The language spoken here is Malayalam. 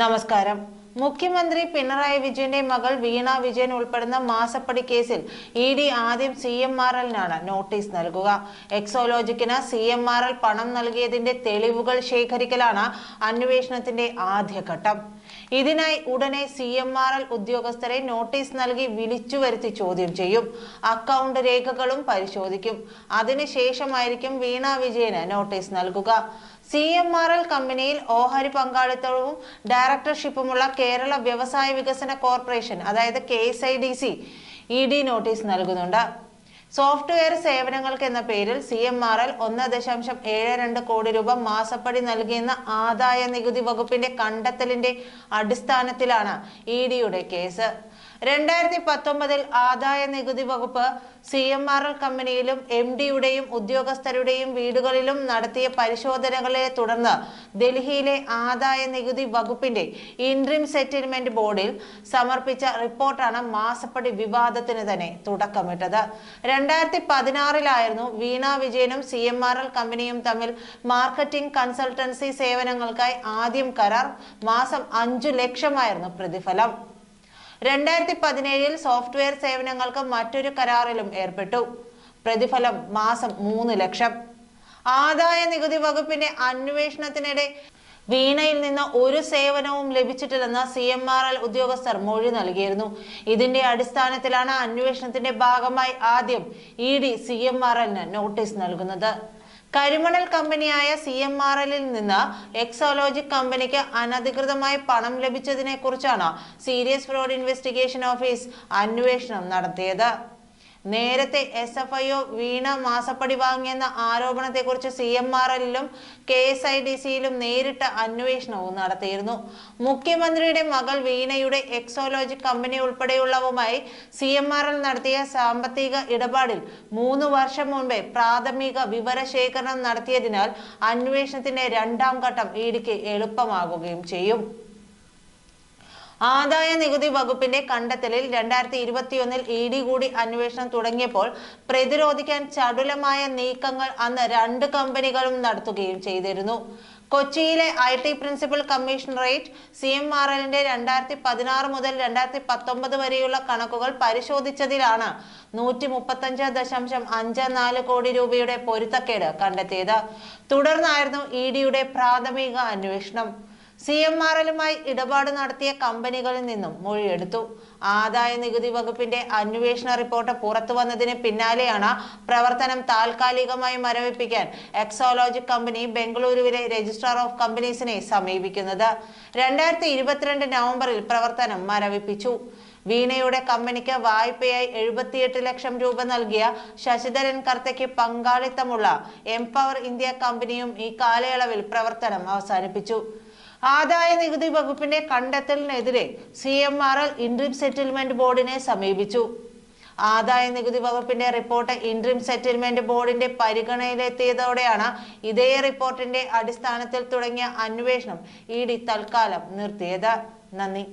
നമസ്കാരം. മുഖ്യമന്ത്രി പിണറായി വിജയന്റെ മകൾ വീണ വിജയൻ ഉൾപ്പെടുന്ന മാസപ്പടി കേസിൽ ഇ ഡി ആദ്യം സി എം ആർ എല്ലിനാണ് നോട്ടീസ് നൽകുക. എക്സോലോജിക്കിന് സി എം ആർ എൽ പണം നൽകിയതിന്റെ തെളിവുകൾ ശേഖരിക്കലാണ് അന്വേഷണത്തിന്റെ ആദ്യഘട്ടം. ഇതിനായി ഉടനെ സി എം ആർ എൽ ഉദ്യോഗസ്ഥരെ നോട്ടീസ് നൽകി വിളിച്ചു വരുത്തി ചോദ്യം ചെയ്യും. അക്കൗണ്ട് രേഖകളും പരിശോധിക്കും. അതിനുശേഷമായിരിക്കും വീണ വിജയന് നോട്ടീസ് നൽകുക. സി എം ആർ എൽ കമ്പനിയിൽ ഓഹരി പങ്കാളിത്തവും ഡയറക്ടർഷിപ്പുമുള്ള കേരള വ്യവസായ വികസന കോർപ്പറേഷൻ അതായത് K S I D C E D notice നൽകുന്നുണ്ട്. സോഫ്റ്റ്വെയർ സേവനങ്ങൾക്ക് എന്ന പേരിൽ സി എം ആർ എൽ ഒന്ന് ദശാംശം ഏഴ് രണ്ട് കോടി രൂപ മാസപ്പടി നൽകിയെന്ന ആദായ നികുതി വകുപ്പിന്റെ കണ്ടെത്തലിന്റെ അടിസ്ഥാനത്തിലാണ് ഇ ഡിയുടെ കേസ്. രണ്ടായിരത്തി പത്തൊമ്പതിൽ ആദായ നികുതി വകുപ്പ് സി എം ആർ എൽ കമ്പനിയിലും എം ഡിയുടെയും ഉദ്യോഗസ്ഥരുടെയും വീടുകളിലും നടത്തിയ പരിശോധനകളെ തുടർന്ന് ഡൽഹിയിലെ ആദായ നികുതി വകുപ്പിന്റെ ഇൻട്രീം സെറ്റിൽമെന്റ് ബോർഡിൽ സമർപ്പിച്ച റിപ്പോർട്ടാണ് മാസപ്പടി വിവാദത്തിന് തന്നെ തുടക്കമിട്ടത്. രണ്ടായിരത്തി പതിനാറിലായിരുന്നു വീണ വിജയനും സി എം ആർ എൽ കമ്പനിയും തമ്മിൽ മാർക്കറ്റിംഗ് കൺസൾട്ടൻസി സേവനങ്ങൾക്കായി ആദ്യം കരാർ മാസം അഞ്ചു ലക്ഷമായിരുന്നു പ്രതിഫലം. രണ്ടായിരത്തി പതിനേഴിൽ സോഫ്റ്റ്വെയർ സേവനങ്ങൾക്ക് മറ്റൊരു കരാറിലും ഏർപ്പെട്ടു. പ്രതിഫലം മാസം മൂന്ന് ലക്ഷം. ആദായ നികുതി വകുപ്പിന്റെ അന്വേഷണത്തിനിടെ വീണയിൽ നിന്ന് ഒരു സേവനവും ലഭിച്ചിട്ടില്ലെന്ന് സി എം ആർ എൽ ഉദ്യോഗസ്ഥർ മൊഴി നൽകിയിരുന്നു. ഇതിന്റെ അടിസ്ഥാനത്തിലാണ് അന്വേഷണത്തിന്റെ ഭാഗമായി ആദ്യം E D C M R എല്ലിന് നോട്ടീസ് നൽകുന്നത്. കരിമണൽ കമ്പനിയായ സി എം ആർ എല്ലിൽ നിന്ന് എക്സോലോജിക് കമ്പനിക്ക് അനധികൃതമായി പണം ലഭിച്ചതിനെ കുറിച്ചാണ് സീരിയസ് ഫ്രോഡ് ഇൻവെസ്റ്റിഗേഷൻ ഓഫീസ് അന്വേഷണം നടത്തിയത്. നേരത്തെ S F I O Veena മാസപ്പടി വാങ്ങിയെന്ന ആരോപണത്തെക്കുറിച്ച് സി എം ആർ എല്ലിലും കെ എസ് ഐ ഡി സിയിലും നേരിട്ട് അന്വേഷണവും നടത്തിയിരുന്നു. മുഖ്യമന്ത്രിയുടെ മകൾ വീണയുടെ എക്സോലോജി കമ്പനി ഉൾപ്പെടെയുള്ളവുമായി സി എം ആർ എൽ നടത്തിയ സാമ്പത്തിക ഇടപാടിൽ മൂന്ന് വർഷം മുൻപേ പ്രാഥമിക വിവരശേഖരണം നടത്തിയതിനാൽ അന്വേഷണത്തിന്റെ രണ്ടാം ഘട്ടം ഇഡിക്ക് എളുപ്പമാകുകയും ചെയ്യും. ആദായ നികുതി വകുപ്പിന്റെ കണ്ടെത്തലിൽ രണ്ടായിരത്തി ഇരുപത്തിയൊന്നിൽ ഇ ഡി കൂടി അന്വേഷണം തുടങ്ങിയപ്പോൾ പ്രതിരോധിക്കാൻ ചടുലമായ നീക്കങ്ങൾ അന്ന് രണ്ട് കമ്പനികളും നടത്തുകയും ചെയ്തിരുന്നു. കൊച്ചിയിലെ I T principal commissionerate C M R എല്ലിന്റെ രണ്ടായിരത്തി പതിനാറ് മുതൽ രണ്ടായിരത്തി പത്തൊമ്പത് വരെയുള്ള കണക്കുകൾ പരിശോധിച്ചതിലാണ് നൂറ്റി മുപ്പത്തഞ്ച് ദശാംശം അഞ്ച് നാല് കോടി രൂപയുടെ പൊരുത്തക്കേട് കണ്ടെത്തിയത്. തുടർന്നായിരുന്നു ഇ ഡിയുടെ പ്രാഥമിക അന്വേഷണം. സി എം ആർ എല്ലുമായി ഇടപാട് നടത്തിയ കമ്പനികളിൽ നിന്നും മൊഴിയെടുത്തു ആദായ നികുതി വകുപ്പിന്റെ അന്വേഷണ റിപ്പോർട്ട് പുറത്തു വന്നതിന് പിന്നാലെയാണ് പ്രവർത്തനം താൽക്കാലികമായി മരവിപ്പിക്കാൻ എക്സോളോജിക് കമ്പനി ബംഗളൂരുവിലെ രജിസ്ട്രാർ ഓഫ് കമ്പനീസിനെ സമീപിക്കുന്നത്. രണ്ടായിരത്തി ഇരുപത്തിരണ്ട് നവംബറിൽ പ്രവർത്തനം മരവിപ്പിച്ചു. വീണയുടെ കമ്പനിക്ക് വായ്പയായി എഴുപത്തിയെട്ട് ലക്ഷം രൂപ നൽകിയ ശശിധരൻ കർത്തയ്ക്ക് പങ്കാളിത്തമുള്ള എംപവർ ഇന്ത്യ കമ്പനിയും ഈ കാലയളവിൽ പ്രവർത്തനം അവസാനിപ്പിച്ചു. ആദായ നികുതി വകുപ്പിന്റെ കണ്ടെത്തലിനെതിരെ C M R L interim settlement ബോർഡിനെ സമീപിച്ചു. ആദായ നികുതി വകുപ്പിന്റെ റിപ്പോർട്ട് ഇൻട്രീം സെറ്റിൽമെന്റ് ബോർഡിന്റെ പരിഗണനയിലെത്തിയതോടെയാണ് ഇതേ റിപ്പോർട്ടിന്റെ അടിസ്ഥാനത്തിൽ തുടങ്ങിയ അന്വേഷണം ഇ ഡി തൽക്കാലം നിർത്തിയത്. നന്ദി.